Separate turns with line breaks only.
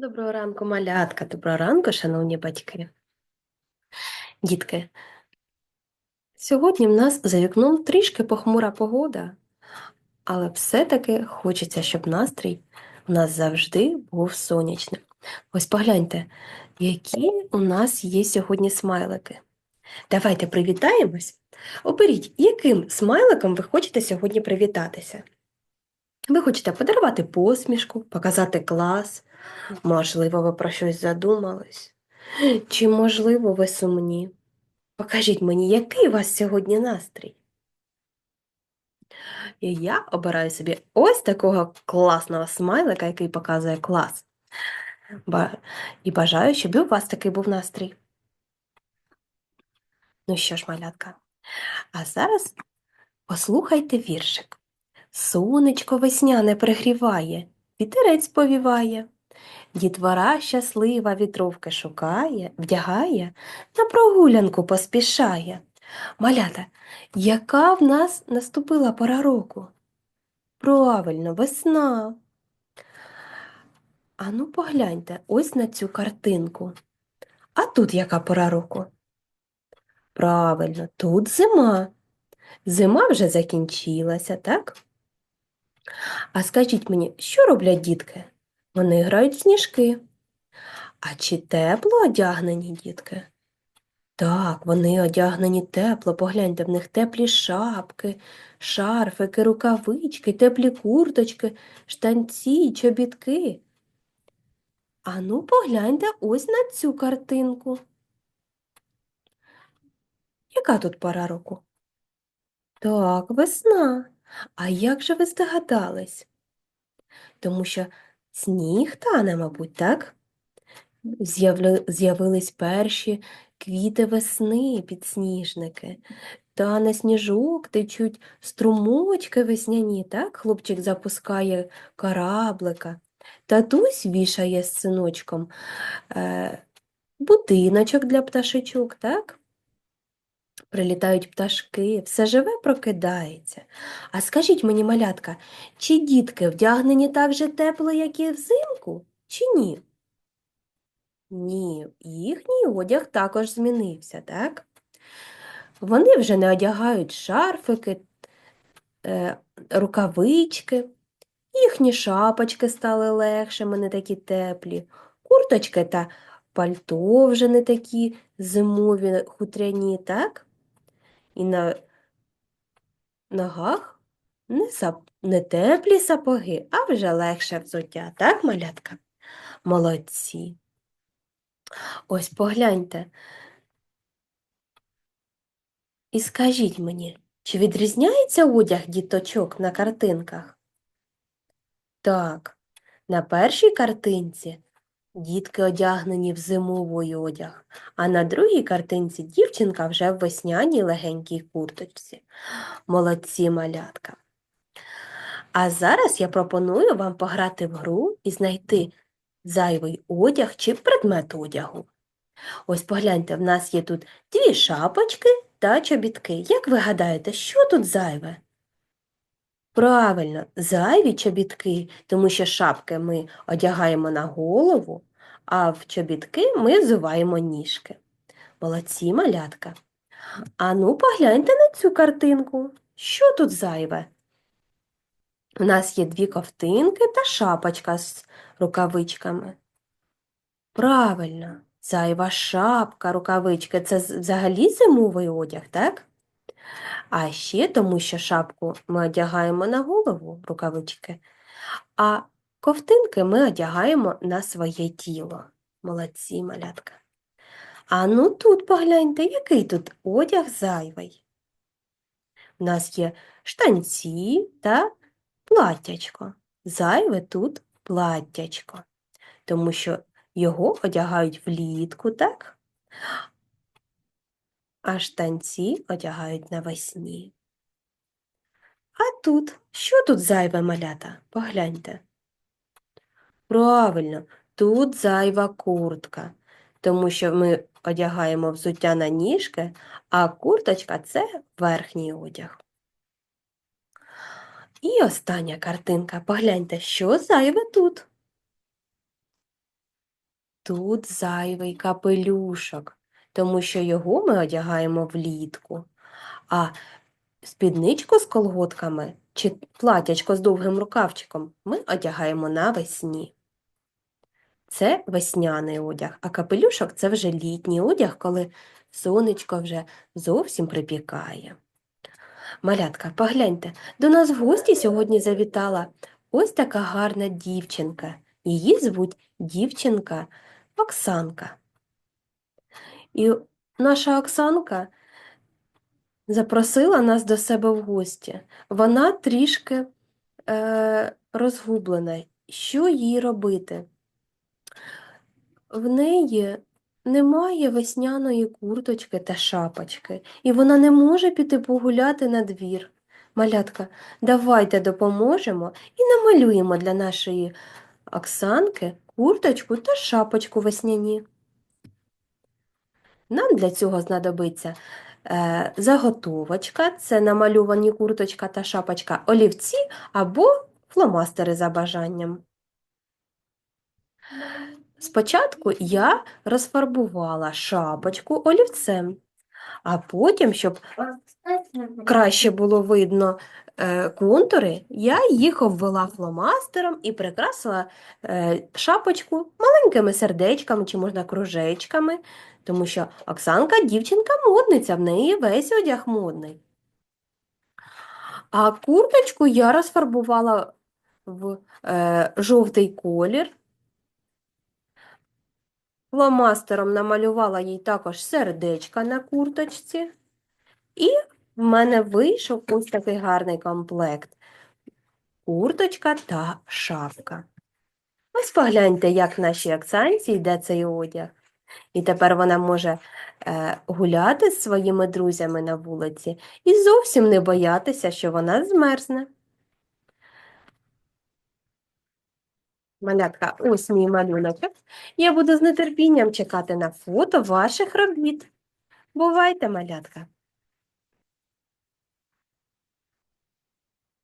Доброго ранку, малятка, доброго ранку, шановні батьки. Дітки, сьогодні в нас за вікном трішки похмура погода, але все-таки хочеться, щоб настрій у нас завжди був сонячним. Ось погляньте, які у нас є сьогодні смайлики. Давайте привітаємось. Оберіть, яким смайликом ви хочете сьогодні привітатися. Ви хочете подарувати посмішку, показати клас, Можливо, ви про щось задумались? Чи, можливо, ви сумні? Покажіть мені, який у вас сьогодні настрій? І я обираю собі ось такого класного смайлика, який показує клас. І бажаю, щоб у вас такий був настрій. Ну що ж, малятка, а зараз послухайте віршик. Сонечко весняне пригріває, вітерець повіває. Дітвора щаслива вітровки шукає, вдягає, на прогулянку поспішає. Малята, яка в нас наступила пора року? Правильно, весна. Ану, погляньте ось на цю картинку. А тут яка пора року? Правильно, тут зима. Зима вже закінчилася, так? А скажіть мені, що роблять дітки? Вони грають в сніжки. А чи тепло одягнені дітки? Так, вони одягнені тепло, погляньте, в них теплі шапки, шарфики, рукавички, теплі курточки, штанці, чобітки. Ану, погляньте ось на цю картинку. Яка тут пора року? Так, весна. А як же ви здогадались? Тому що сніг тане, мабуть, так? З'явились перші квіти весни, підсніжники. Та на сніжок течуть струмочки весняні, так? Хлопчик запускає кораблика. Татусь вішає з синочком е, будиночок для пташечок, так? Прилітають пташки, все живе прокидається. А скажіть мені, малятка, чи дітки вдягнені так же тепло, як і взимку, чи ні? Ні, їхній одяг також змінився, так? Вони вже не одягають шарфики, е, рукавички, їхні шапочки стали легшими, не такі теплі, курточки та пальто вже не такі зимові хутряні, так? І на ногах не, сап... не теплі сапоги, а вже легше взуття, так, малятка? Молодці. Ось погляньте. І скажіть мені, чи відрізняється одяг діточок на картинках? Так, на першій картинці дітки одягнені в зимовий одяг, а на другій картинці дівчинка вже в весняній легенькій курточці. Молодці малятка. А зараз я пропоную вам пограти в гру і знайти зайвий одяг чи предмет одягу. Ось погляньте, в нас є тут дві шапочки та чобітки. Як ви гадаєте, що тут зайве? Правильно, зайві чобітки, тому що шапки ми одягаємо на голову, а в чобітки ми взуваємо ніжки. Молодці, малятка. Ану, погляньте на цю картинку. Що тут зайве? У нас є дві ковтинки та шапочка з рукавичками. Правильно, зайва шапка, рукавички це взагалі зимовий одяг, так? А ще тому, що шапку ми одягаємо на голову, рукавички, а ковтинки ми одягаємо на своє тіло. Молодці, малятка. А ну тут погляньте, який тут одяг зайвий. У нас є штанці та платтячко. Зайве тут платтячко, тому що його одягають влітку, так? А штанці одягають навесні. А тут, що тут зайве малята? Погляньте. Правильно, тут зайва куртка, тому що ми одягаємо взуття на ніжки, а курточка це верхній одяг. І остання картинка. Погляньте, що зайве тут. тут зайвий капелюшок, тому що його ми одягаємо влітку. А спідничку з колготками чи платячко з довгим рукавчиком ми одягаємо навесні. Це весняний одяг, а капелюшок це вже літній одяг, коли сонечко вже зовсім припікає. Малятка, погляньте, до нас в гості сьогодні завітала ось така гарна дівчинка. Її звуть дівчинка Оксанка. І наша Оксанка запросила нас до себе в гості. Вона трішки е, розгублена. Що їй робити? В неї немає весняної курточки та шапочки, і вона не може піти погуляти на двір. Малятка, давайте допоможемо і намалюємо для нашої Оксанки курточку та шапочку весняні. Нам для цього знадобиться е, заготовочка, це намальовані курточка та шапочка, олівці або фломастери за бажанням. Спочатку я розфарбувала шапочку олівцем, а потім, щоб краще було видно е, контури, я їх обвела фломастером і прикрасила е, шапочку маленькими сердечками чи можна кружечками, тому що Оксанка дівчинка модниця, в неї весь одяг модний. А курточку я розфарбувала в е, жовтий колір. Фломастером намалювала їй також сердечка на курточці. І в мене вийшов ось такий гарний комплект. Курточка та шапка. Ось погляньте, як нашій Оксанці йде цей одяг. І тепер вона може е, гуляти з своїми друзями на вулиці і зовсім не боятися, що вона змерзне. Малятка, ось мій малюночок. Я буду з нетерпінням чекати на фото ваших робіт. Бувайте, малятка!